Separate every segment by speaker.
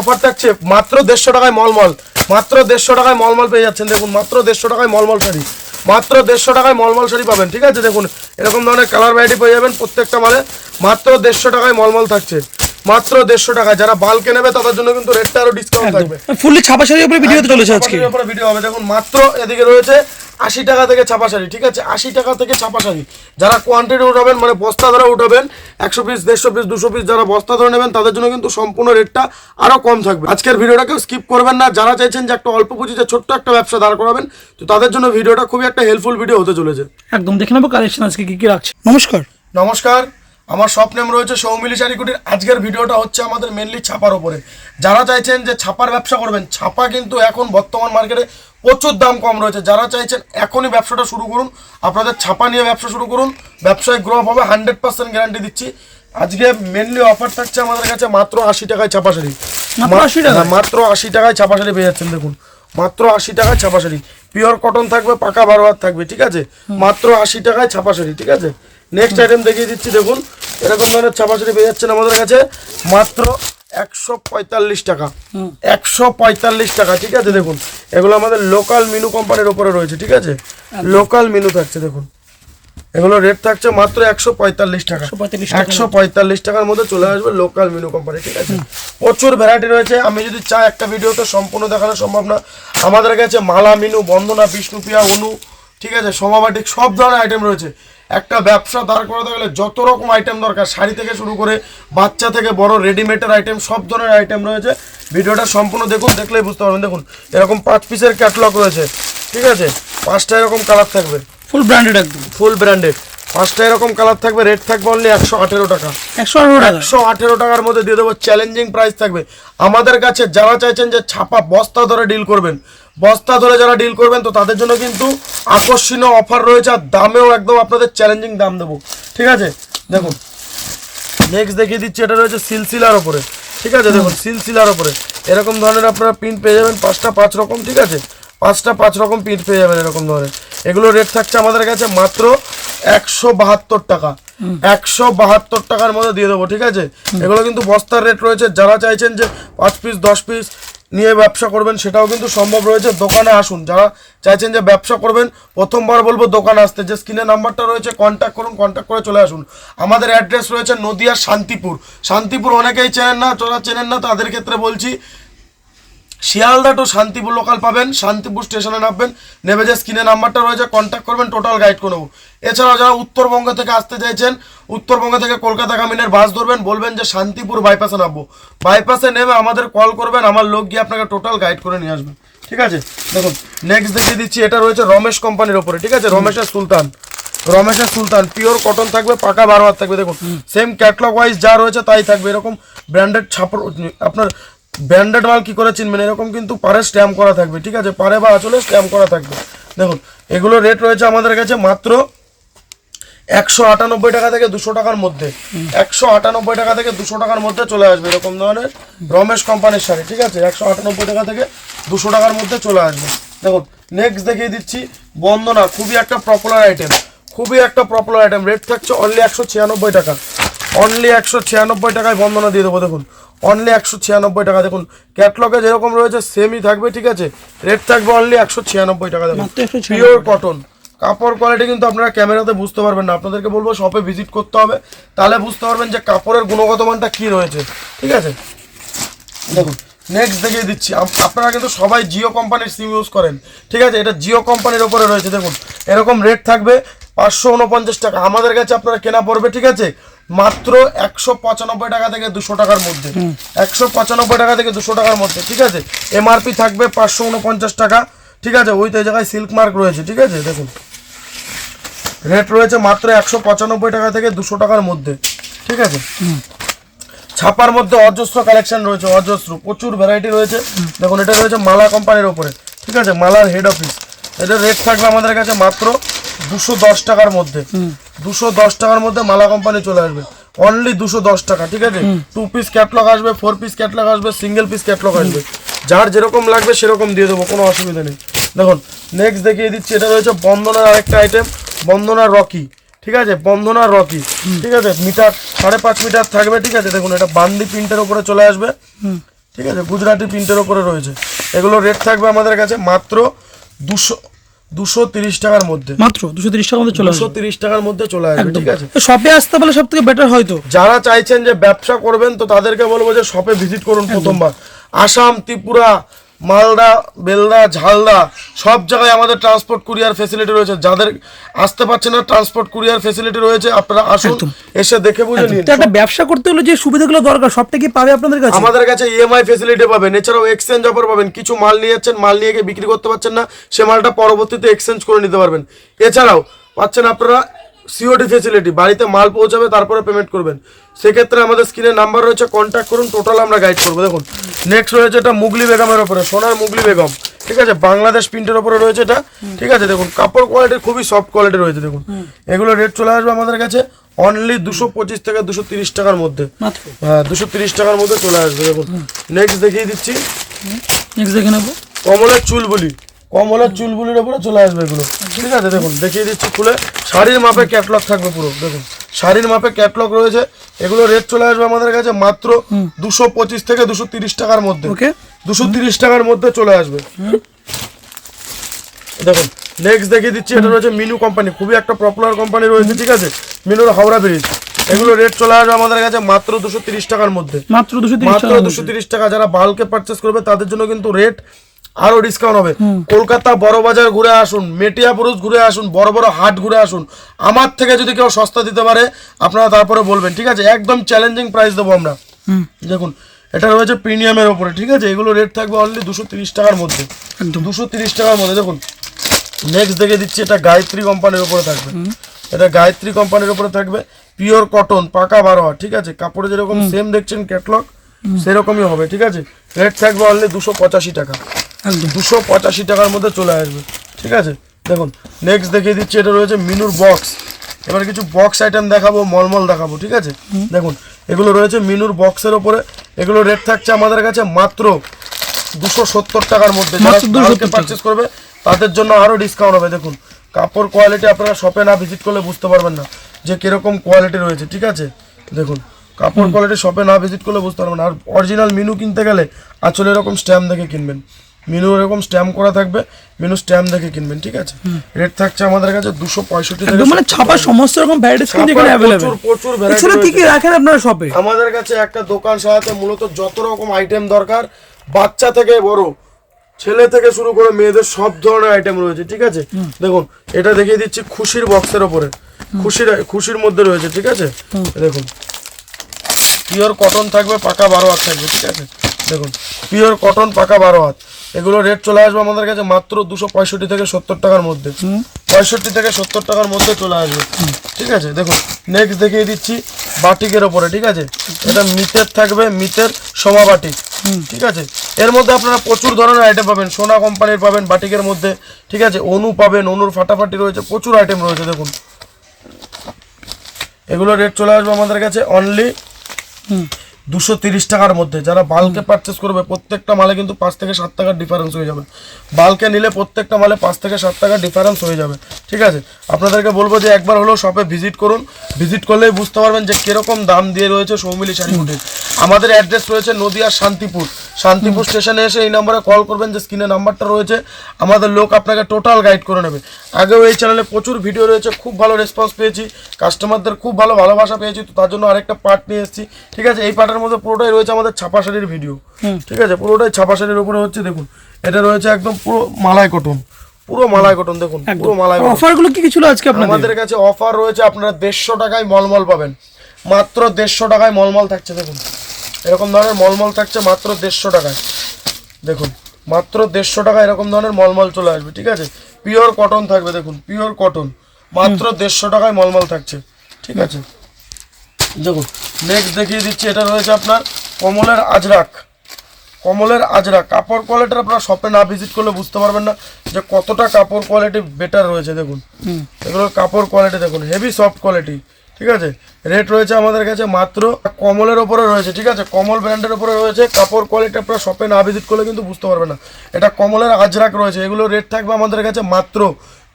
Speaker 1: Offer থাকছে। মাত্র দেড়শো টাকায় মলমল। মাত্র দেড়শো টাকায় মলমল পেয়ে যাচ্ছেন। দেখুন, মাত্র দেড়শো টাকায় মলমল শাড়ি। মাত্র দেড়শো টাকায় মলমল শাড়ি পাবেন, ঠিক আছে? দেখুন, এরকম ধরনের কালার ভ্যারাইটি পেয়ে যাবেন প্রত্যেকটা মালে। মাত্র দেড়শো টাকায় মলমল থাকছে। মাত্র দেড়শো টাকা। যারা বালকে নেবে তাদের জন্য কিন্তু রেটটা আরও ডিসকাউন্ট থাকবে।
Speaker 2: ফুললি ছাপা শাড়ির উপরে ভিডিওতে চলেছে আজকে।
Speaker 1: উপরে ভিডিও হবে। দেখুন মাত্র এদিকে রয়েছে আশি টাকা থেকে ছাপা শাড়ি ঠিক আছে? আশি টাকা থেকে ছাপা শাড়ি যারা কোয়ান্টিটি উঠাবেন মানে বস্তা ধরে উঠাবেন একশো পিস দেড়শো পিস দুশো পিস যারা বস্তা ধরে নেবেন তাদের জন্য কিন্তু সম্পূর্ণ রেটটা আরও কম থাকবে। আজকের ভিডিওটাকেও স্কিপ করবেন না। যারা চাইছেন যে একটা অল্প পুঁজিতে ছোট্ট একটা ব্যবসা দাঁড় করাবেন তো তাদের জন্য ভিডিওটা খুবই একটা হেল্পফুল ভিডিও হতে চলেছে।
Speaker 2: একদম দেখে নেব কালেকশন আজকে কি কি রাখছে। নমস্কার।
Speaker 1: নমস্কার। আমার শপ নেম রয়েছে সৌমিলি শাড়িকুটির আজকের ভিডিওটা হচ্ছে আমাদের মেনলি ছাপার ওপরে। যারা চাইছেন যে ছাপার ব্যবসা করবেন ছাপা কিন্তু এখন বর্তমান মার্কেটে প্রচুর দাম কম রয়েছে। যারা চাইছেন এখনই ব্যবসাটা শুরু করুন আপনাদের ছাপা নিয়ে ব্যবসা শুরু করুন ব্যবসায় গ্রো হবে হান্ড্রেড পার্সেন্ট গ্যারান্টি দিচ্ছি। আজকে মেনলি অফার থাকছে আমাদের কাছে মাত্র আশি টাকায় ছাপা শাড়ি।
Speaker 2: মাত্র 80
Speaker 1: হ্যাঁ, মাত্র আশি টাকায় ছাপা শাড়ি পেয়ে যাচ্ছেন দেখুন। মাত্র আশি টাকায় ছাপা শাড়ি। পিওর কটন থাকবে পাকা বারো থাকবে ঠিক আছে? মাত্র আশি টাকায় ছাপা শাড়ি ঠিক আছে? নেক্সট আইটেম দেখিয়ে দিচ্ছি দেখুন। এরকম ধরনের ছাপা শাড়ি পেয়ে যাচ্ছেন আমাদের কাছে। মাত্র একশো পঁয়তাল্লিশ টাকা। একশো পঁয়তাল্লিশ টাকা ঠিক আছে দেখুন। এগুলো আমাদের লোকাল মিনু কোম্পানির ওপরে রয়েছে ঠিক আছে? লোকাল মিনু থাকছে দেখুন। এগুলো রেট থাকছে মাত্র একশো পঁয়তাল্লিশ টাকা। একশো পঁয়তাল্লিশ টাকার মধ্যে চলে আসবে লোকাল মিনু কোম্পানি ঠিক আছে? প্রচুর ভ্যারাইটি রয়েছে। আমি যদি চাই একটা ভিডিওতে সম্পূর্ণ দেখানো সম্ভব না আমাদের কাছে মালা মিনু বন্দনা বিষ্ণুপ্রিয়া অনু ঠিক আছে সমাবাটিক সব ধরনের আইটেম রয়েছে। একটা ব্যবসা দাঁড় করাতে গেলে যত রকম আইটেম দরকার শাড়ি থেকে শুরু করে বাচ্চা থেকে বড় রেডিমেডের আইটেম সব ধরনের আইটেম রয়েছে। ভিডিওটা সম্পূর্ণ দেখুন দেখলেই বুঝতে পারবেন। দেখুন এরকম পাঁচ পিসের ক্যাটলগ রয়েছে ঠিক আছে? পাঁচটা এরকম কালার থাকবে।
Speaker 2: ফুল ব্র্যান্ডেড একদম।
Speaker 1: ফুল ব্র্যান্ডেড পাঁচটা এরকম কালার থাকবে রেট থাকবে অনলি একশো আঠেরো টাকা।
Speaker 2: একশো আঠারো টাকা।
Speaker 1: একশো আঠেরো টাকার মধ্যে দিয়ে দেবো চ্যালেঞ্জিং প্রাইস থাকবে। আমাদের কাছে যারা চাইছেন যে ছাপা বস্তা ধরে ডিল করবেন বস্তা ধরে যারা ডিল করবেন তো তাদের জন্য কিন্তু আকর্ষণীয় অফার রয়েছে আর দামেও একদম আপনাদের চ্যালেঞ্জিং দাম দেবো। ঠিক আছে? দেখুন। নেক্সট দেখিয়ে দিচ্ছি এটা রয়েছে সিলসিলার ওপরে ঠিক আছে? দেখুন সিলসিলার ওপরে এরকম ধরনের আপনারা প্রিন্ট পেয়ে যাবেন পাঁচটা পাঁচ রকম ঠিক আছে? পাঁচটা পাঁচ রকম প্রিন্ট পেয়ে যাবেন এরকম ধরনের। এগুলো রেট থাকছে আমাদের কাছে মাত্র একশো বাহাত্তর টাকা। একশো বাহাত্তর টাকার মধ্যে দিয়ে দেবো ঠিক আছে? এগুলো কিন্তু বস্তার রেট রয়েছে। যারা চাইছেন যে পাঁচ পিস দশ পিস নিয়ে ব্যবসা করবেন, সেটাও কিন্তু সম্ভব রয়েছে। দোকানে আসুন, যারা চাইছেন যে ব্যবসা করবেন, প্রথমবার বলব দোকানে আসতে। যে স্ক্রিনে নাম্বারটা রয়েছে কন্ট্যাক্ট করুন কন্ট্যাক্ট করে চলে আসুন। আমাদের অ্যাড্রেস রয়েছে নদিয়ার শান্তিপুর। শান্তিপুর অনেকেই চেনেন না, যারা চেনেন না, তাদের ক্ষেত্রে বলছি শিয়ালদা টু শান্তিপুর লোকাল পাবেন, শান্তিপুর স্টেশনে নামবেন নেমে যে স্ক্রিনে নাম্বারটা রয়েছে কন্ট্যাক্ট করবেন টোটাল গাইড করে নেব। এছাড়াও যারা উত্তরবঙ্গ থেকে আসতে চাইছেন, উত্তরবঙ্গ থেকে কলকাতা কামিনের বাস ধরবেন, বলবেন যে শান্তিপুর বাইপাসে নামবো। বাইপাসে নেমে আমাদের কল করবেন, আমার লোক গিয়ে আপনাকে টোটাল গাইড করে নিয়ে আসবেন ঠিক আছে? দেখুন নেক্সট দেখিয়ে দিচ্ছি, এটা রয়েছে রমেশ কোম্পানির ওপরে ঠিক আছে? রমেশের সুলতান। রমেশের সুলতান পিওর কটন থাকবে, পাকা বারো হাত থাকবে। দেখুন সেম ক্যাটলগ ওয়াইজ যা রয়েছে তাই থাকবে। এরকম ব্র্যান্ডেড ছাপড়, আপনার ব্র্যান্ডেড মাল কি করে চিনবেন? এরকম কিন্তু পারে স্ট্যাম্প করা থাকবে, ঠিক আছে? পারে বা আচলে স্ট্যাম্প করা থাকবে। দেখুন, এগুলো রেট রয়েছে আমাদের কাছে মাত্র একশো আটানব্বই টাকা থেকে দুশো টাকার মধ্যে। একশো আটানব্বই টাকা থেকে দুশো টাকার মধ্যে চলে আসবে এরকম ধরনের রমেশ কোম্পানির শাড়ি, ঠিক আছে? একশো আটানব্বই টাকা থেকে দুশো টাকার মধ্যে চলে আসবে। দেখুন নেক্সট দেখিয়ে দিচ্ছি বন্দনা, খুবই একটা পপুলার আইটেম খুবই একটা পপুলার আইটেম রেট থাকছে অনলি একশো ছিয়ানব্বই টাকা। অনলি একশো ছিয়ানব্বই টাকায় বন্দনা দিয়ে দেবো, দেখুন। অনলি একশো ছিয়ানব্বই টাকা। দেখুন ক্যাটলগে যেরকম রয়েছে সেমই থাকবে ঠিক আছে? রেট থাকবে অনলি একশো ছিয়ানব্বই টাকা। দেখুন পিওর কটন কাপড় কোয়ালিটি কিন্তু আপনারা ক্যামেরাতে বুঝতে পারবেন না। আপনাদেরকে বলব শপে ভিজিট করতে হবে। তাহলে বুঝতে পারবেন যে কাপড়ের গুণগত মানটা কী রয়েছে ঠিক আছে? দেখুন নেক্সট দেখিয়ে দিচ্ছি। আপ- আপনারা কিন্তু সবাই জিও কোম্পানির সিম ইউজ করেন ঠিক আছে? এটা জিও কোম্পানির ওপরে রয়েছে। দেখুন এরকম রেট থাকবে পাঁচশো উনপঞ্চাশ টাকা। আমাদের কাছে আপনারা কেনা পড়বে ঠিক আছে? মাত্র একশো পঁচানব্বই টাকা থেকে দুশো টাকার মধ্যে। একশো পঁচানব্বই টাকা থেকে দুশো টাকার মধ্যে ঠিক আছে? এমআরপি থাকবে পাঁচশো উনপঞ্চাশ টাকা ঠিক আছে? ওই তো এই জায়গায় সিল্ক মার্ক রয়েছে ঠিক আছে? দেখুন। রেট রয়েছে মাত্র একশো পঁচানব্বই টাকা থেকে দুশো টাকার মধ্যে ঠিক আছে? ছাপার মধ্যে অজস্র কালেকশন রয়েছে অজস্র প্রচুর ভ্যারাইটি রয়েছে। দেখুন এটা রয়েছে মালা কোম্পানির ওপরে ঠিক আছে? মালার হেড অফিস এটা রেট থাকবে আমাদের কাছে মাত্র দুশো দশ টাকার মধ্যে। দুশো দশ টাকার মধ্যে মালা কোম্পানি চলে আসবে। অনলি দুশো দশ টাকা ঠিক আছে? টু পিস ক্যাটলগ আসবে ফোর পিস ক্যাটলগ আসবে সিঙ্গেল পিস ক্যাটলগ আসবে। যার যেরকম লাগবে সেরকম দিয়ে দেবো কোনো অসুবিধা নেই। দেখুন নেক্সট দেখিয়ে দিচ্ছি এটা রয়েছে বন্দনার আরেকটা আইটেম বন্দনার রকি ঠিক আছে? বন্ধনা রকি ঠিক আছে? মিটার সাড়ে পাঁচ মিটার থাকবে ঠিক আছে? দেখুন এটা বান্দি প্রিন্টের উপরে চলে আসবে। ঠিক আছে? গুজরাটি প্রিন্টের ওপরে রয়েছে। এগুলো রেট থাকবে আমাদের কাছে মাত্র দুশো দুশো তিরিশ টাকার মধ্যে।
Speaker 2: মাত্র দুশো তিরিশ টাকার মধ্যে চলে
Speaker 1: দুশো তিরিশ টাকার মধ্যে চলে আসবে ঠিক আছে?
Speaker 2: শপে আসতে পারলে সব থেকে বেটার হয়তো
Speaker 1: যারা চাইছেন যে ব্যবসা করবেন তো তাদেরকে বলব যে শপে ভিজিট করুন প্রথমবার। আসাম ত্রিপুরা মালদা বেলদা ঝালদা সব জায়গায় আমাদের ট্রান্সপোর্ট কুরিয়ার ফেসিলিটি রয়েছে। যাদের আসতে পারছে না ট্রান্সপোর্ট কুরিয়ার ফেসিলিটি রয়েছে আপনারা আসুন এসে দেখে বুঝে নিন।
Speaker 2: একটা ব্যবসা করতে হলে যে সুবিধাগুলো দরকার সবটা কি পাবে আপনাদের কাছে?
Speaker 1: আমাদের কাছে ইএমআই ফেসিলিটি পাবেন এছাড়াও এক্সচেঞ্জ অফার পাবেন। কিছু মাল নিয়ে যাচ্ছেন মাল নিয়ে গিয়ে বিক্রি করতে পারছেন না সে মালটা পরবর্তীতে এক্সচেঞ্জ করে নিতে পারবেন। এছাড়াও পাচ্ছেন আপনারা সিওডি ফেসিলিটি বাড়িতে মাল পৌঁছাবে তারপরে পেমেন্ট করবেন। সেক্ষেত্রে আমাদের স্ক্রিনে নাম্বার রয়েছে কন্ট্যাক্ট করুন টোটাল আমরা গাইড করব। দেখুন নেক্সট রয়েছে এটা মুগলি বেগমের ওপরে সোনার মুগলি বেগম। ঠিক আছে বাংলাদেশ প্রিন্টের ওপরে রয়েছে এটা। ঠিক আছে দেখুন কাপড় কোয়ালিটি খুবই সফট কোয়ালিটি রয়েছে দেখুন। এগুলো রেট চলে আসবে আমাদের কাছে অনলি দুশো পঁচিশ থেকে দুশো তিরিশ টাকার মধ্যে। হ্যাঁ দুশো তিরিশ টাকার মধ্যে চলে আসবে দেখুন। নেক্সট দেখিয়ে দিচ্ছি।
Speaker 2: নেক্সট দেখে নেব।
Speaker 1: কমলের চুলবুলি কমলের চুলবুলির ওপরে চলে আসবে এগুলো। ঠিক আছে দেখুন দেখিয়ে দিচ্ছি খুলে। শাড়ির মাপে ক্যাটলগ থাকবে পুরো দেখুন। শাড়ির মাপে ক্যাটলগ রয়েছে। এগুলো রেট চলে আসবে আমাদের কাছে মাত্র দুশো পঁচিশ থেকে দুশো তিরিশ টাকার মধ্যে। দুশো তিরিশ টাকার মধ্যে চলে আসবে। দেখুন নেক্সট দেখিয়ে দিচ্ছি এটা রয়েছে মিনু কোম্পানি খুবই একটা পপুলার কোম্পানি রয়েছে ঠিক আছে? মিনুর হাওড়া ব্রিজ এগুলো রেট চলে আসবে আমাদের কাছে মাত্র দুশো তিরিশ টাকার মধ্যে।
Speaker 2: মাত্র দুশো
Speaker 1: মাত্র
Speaker 2: টাকা
Speaker 1: দুশো তিরিশ টাকা যারা বাল্কে পারচেস করবে তাদের জন্য কিন্তু রেট আরও ডিসকাউন্ট হবে। কলকাতা বড় বাজার ঘুরে আসুন মেটিয়াপুরুষ ঘুরে আসুন বড় বড় হাট ঘুরে আসুন। আমার থেকে যদি কেউ সস্তা দিতে পারে আপনারা তারপরে বলবেন ঠিক আছে? একদম চ্যালেঞ্জিং প্রাইস দেবো আমরা। দেখুন এটা রয়েছে প্রিমিয়ামের ওপরে ঠিক আছে? এগুলো রেট থাকবে অনলি দুশো তিরিশ টাকার মধ্যে। দুশো তিরিশ টাকার মধ্যে দেখুন। নেক্সট দেখে দিচ্ছি এটা গায়ত্রী কোম্পানির ওপরে থাকবে। এটা গায়ত্রী কোম্পানির ওপরে থাকবে। পিওর কটন পাকা বারোয়া ঠিক আছে? কাপড়ে যেরকম সেম দেখছেন ক্যাটলগ সেরকমই হবে ঠিক আছে? রেট থাকবে অনলি দুশো পঁচাশি টাকা। দুশো পঁচাশি টাকার মধ্যে চলে আসবে। ঠিক আছে? দেখুন নেক্সট দেখিয়ে দিচ্ছি এটা রয়েছে মিনুর বক্স এবার কিছু বক্স আইটেম দেখাবো মলমল দেখাবো ঠিক আছে? দেখুন এগুলো রয়েছে মিনুর বক্সের ওপরে এগুলো রেট থাকছে আমাদের কাছে মাত্র দুশো সত্তর টাকার মধ্যে। যারা
Speaker 2: মাত্র 270 টাকা।
Speaker 1: পারচেস করবে তাদের জন্য আরও ডিসকাউন্ট হবে। দেখুন কাপড় কোয়ালিটি আপনারা শপে না ভিজিট করলে বুঝতে পারবেন না যে কীরকম কোয়ালিটি রয়েছে ঠিক আছে? দেখুন কাপড় কোয়ালিটি শপে না ভিজিট করলে বুঝতে পারবেন না। আর অরিজিনাল মিনু কিনতে গেলে আসলে এরকম স্ট্যাম্প দেখে কিনবেন। মিনু এরকম স্ট্যাম্প করা থাকবে। মিনু স্ট্যাম্প দেখে কিনবেন ঠিক আছে? রেট থাকছে আমাদের কাছে দুশো পঁয়ষট্টি
Speaker 2: একদম মানে ছাপা সমস্ত রকম ভ্যারাইটিস কিন্তু এখানে
Speaker 1: প্রচুর
Speaker 2: এছাড়া কি কি রাখেন আপনারা শপে
Speaker 1: আমাদের কাছে একটা দোকান সাজাতে মূলত যত রকম আইটেম দরকার বাচ্চা থেকে বড় ছেলে থেকে শুরু করে মেয়েদের সব ধরনের আইটেম রয়েছে ঠিক আছে? দেখুন এটা দেখিয়ে দিচ্ছি খুশির বক্সের ওপরে খুশির খুশির মধ্যে রয়েছে ঠিক আছে? দেখুন পিওর কটন থাকবে পাকা বারো হাত থাকবে ঠিক আছে? দেখুন পিওর কটন পাকা বারো হাত। এগুলো রেট চলে আসবে আমাদের কাছে মাত্র দুশো পঁয়ষট্টি থেকে সত্তর টাকার মধ্যে। পঁয়ষট্টি থেকে সত্তর টাকার মধ্যে চলে আসবে। ঠিক আছে? দেখুন নেক্সট দেখিয়ে দিচ্ছি বাটিকের ওপরে ঠিক আছে? এটা মিতের থাকবে মিতের সমা বাটিক ঠিক আছে? এর মধ্যে আপনারা প্রচুর ধরনের আইটেম পাবেন। সোনা কোম্পানির পাবেন বাটিকের মধ্যে। ঠিক আছে? অনু পাবেন অনুর ফাটাফাটি রয়েছে প্রচুর আইটেম রয়েছে দেখুন। এগুলো রেট চলে আসবে আমাদের কাছে অনলি
Speaker 2: হুম।
Speaker 1: দুশো তিরিশ টাকার মধ্যে। যারা বাল্কে পারচেস করবে, প্রত্যেকটা মালে কিন্তু পাঁচ থেকে সাত টাকার ডিফারেন্স হয়ে যাবে। বাল্কে নিলে প্রত্যেকটা মালে পাঁচ থেকে সাত টাকার ডিফারেন্স হয়ে যাবে। ঠিক আছে? আপনাদেরকে বলব যে একবার হলেও শপে ভিজিট করুন। ভিজিট করলেই বুঝতে পারবেন যে কীরকম দাম দিয়ে রয়েছে সৌমিলি শাড়ি বুটিক আমাদের অ্যাড্রেস রয়েছে নদিয়ার শান্তিপুর। শান্তিপুর স্টেশনে এসে এই নম্বরে কল করবেন যে স্ক্রিনে নাম্বারটা রয়েছে। আমাদের লোক আপনাকে টোটাল গাইড করে নেবে। আগেও এই চ্যানেলে প্রচুর ভিডিও রয়েছে, খুব ভালো রেসপন্স পেয়েছি। কাস্টমারদের খুব ভালো ভালোবাসা পেয়েছি। তো তার জন্য আরেকটা পার্ট নিয়ে এসেছি। ঠিক আছে? এই পার্টের মধ্যে পুরোটাই রয়েছে আমাদের ছাপা শাড়ির ভিডিও ঠিক আছে? পুরোটাই ছাপা শাড়ির উপরে হচ্ছে দেখুন এটা রয়েছে একদম পুরো মালাই কটন পুরো মালাই কটন দেখুন পুরো মালাই
Speaker 2: অফারগুলো কি কি ছিল আজকে আপনাদের?
Speaker 1: আমাদের কাছে অফার রয়েছে আপনারা দেড়শো টাকায় মলমল পাবেন। মাত্র দেড়শো টাকায় মলমল থাকছে দেখুন। এরকম ধরনের মলমল থাকছে মাত্র দেড়শো টাকায়। দেখুন মাত্র দেড়শো টাকা এরকম ধরনের মলমল চলে আসবে ঠিক আছে? পিওর কটন থাকবে দেখুন পিওর কটন মাত্র দেড়শো টাকায় মলমল থাকছে ঠিক আছে? দেখুন নেক্সট দেখিয়ে দিচ্ছি এটা রয়েছে আপনার কমলের আজরাক। কমলের আজরা কাপড় কোয়ালিটি আপনারা শপে না ভিজিট করলে বুঝতে পারবেন না যে কতটা কাপড় কোয়ালিটি বেটার রয়েছে দেখুন।
Speaker 2: হুম।
Speaker 1: এগুলোর কাপড় কোয়ালিটি দেখুন হেভি সফট কোয়ালিটি ঠিক আছে? রেট রয়েছে আমাদের কাছে মাত্র কমলের ওপরে রয়েছে ঠিক আছে? কমল ব্র্যান্ডের ওপরে রয়েছে কাপড় কোয়ালিটি আপনারা শপে না ভিজিট করলে কিন্তু বুঝতে পারবেন না। এটা কমলের আজরাক রয়েছে এগুলো রেট থাকবে আমাদের কাছে মাত্র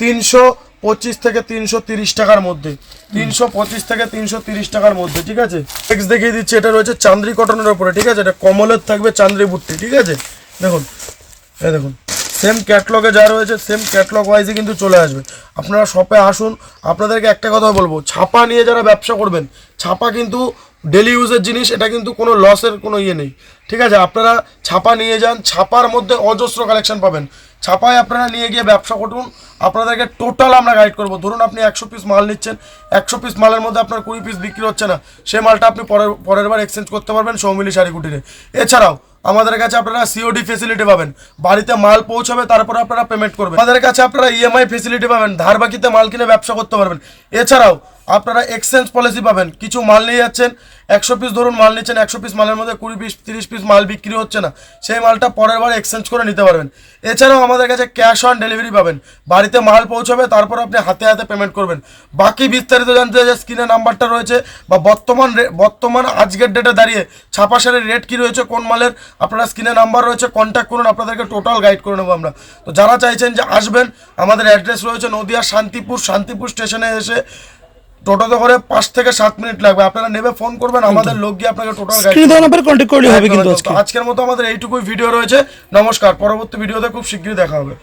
Speaker 1: তিনশো পঁচিশ থেকে তিনশো তিরিশ টাকার মধ্যে। তিনশো পঁচিশ থেকে তিনশো তিরিশ টাকার মধ্যে, ঠিক আছে? নেক্সট দেখিয়ে দিচ্ছি, এটা রয়েছে চান্দ্রি কটনের উপরে, ঠিক আছে? এটা কমলের থাকবে চান্দ্রি বুট্টি, ঠিক আছে? দেখুন, এই দেখুন সেম ক্যাটলগে যা রয়েছে সেম ক্যাটলগ ওয়াইজে কিন্তু চলে আসবে। আপনারা শপে আসুন, আপনাদেরকে একটা কথা বলব, ছাপা নিয়ে যারা ব্যবসা করবেন, ছাপা কিন্তু ডেলি ইউজের জিনিস, এটা কিন্তু কোনো লসের কোনো ইয়ে নেই, ঠিক আছে? আপনারা ছাপা নিয়ে যান, ছাপার মধ্যে অজস্র কালেকশন পাবেন। ছাপায় আপনারা নিয়ে গিয়ে ব্যবসা করুন। আপনাদেরকে টোটাল আমরা গাইড করব। ধরুন আপনি একশো পিস মাল নিচ্ছেন, একশো পিস মালের মধ্যে আপনার কুড়ি পিস বিক্রি হচ্ছে না, সে মালটা আপনি পরের পরের বার এক্সচেঞ্জ করতে পারবেন সৌমিলি শাড়ি কুটিরে। এছাড়াও আমাদের কাছে আপনারা সিওডি ফেসিলিটি পাবেন। বাড়িতে মাল পৌঁছাবে, তারপর আপনারা পেমেন্ট করবেন। আমাদের কাছে আপনারা ইএমআই ফেসিলিটি পাবেন। ধার বাকিতে মাল কিনে ব্যবসা করতে পারবেন। এছাড়াও আপনারা এক্সচেঞ্জ পলিসি পাবেন। কিছু মাল নিয়ে যাচ্ছেন, একশো পিস ধরুন মাল নিচ্ছেন, একশো পিস মালের মধ্যে কুড়ি পিস তিরিশ পিস মাল বিক্রি হচ্ছে না। সেই মালটা পরের বার এক্সচেঞ্জ করে নিতে পারবেন। এছাড়াও আমাদের কাছে ক্যাশ অন ডেলিভারি পাবেন। বাড়িতে মাল পৌঁছাবে, তারপর আপনি হাতে হাতে পেমেন্ট করবেন। বাকি বিস্তারিত জানতে যে স্ক্রিনে নাম্বারটা রয়েছে বা বর্তমান বর্তমান আজকের ডেটে দাঁড়িয়ে ছাপা শাড়ির রেট কী রয়েছে, কোন মালের, আপনারা স্ক্রিনে নাম্বার রয়েছে কন্ট্যাক্ট করুন, আপনাদেরকে টোটাল গাইড করে নেব আমরা। তো যারা চাইছেন যে আসবেন, আমাদের অ্যাড্রেস রয়েছে নদিয়া শান্তিপুর শান্তিপুর স্টেশনে এসে টোটোতে করে পাঁচ থেকে সাত মিনিট লাগবে। আপনারা নেবে ফোন করবেন আমাদের লোক গিয়ে আপনাকে টোটাল
Speaker 2: নাম্বারে কন্ট্যাক্ট করলে হবে কিন্তু
Speaker 1: আজকের মতো আমাদের এইটুকুই ভিডিও রয়েছে। নমস্কার পরবর্তী ভিডিওতে খুব শীঘ্রই দেখা হবে।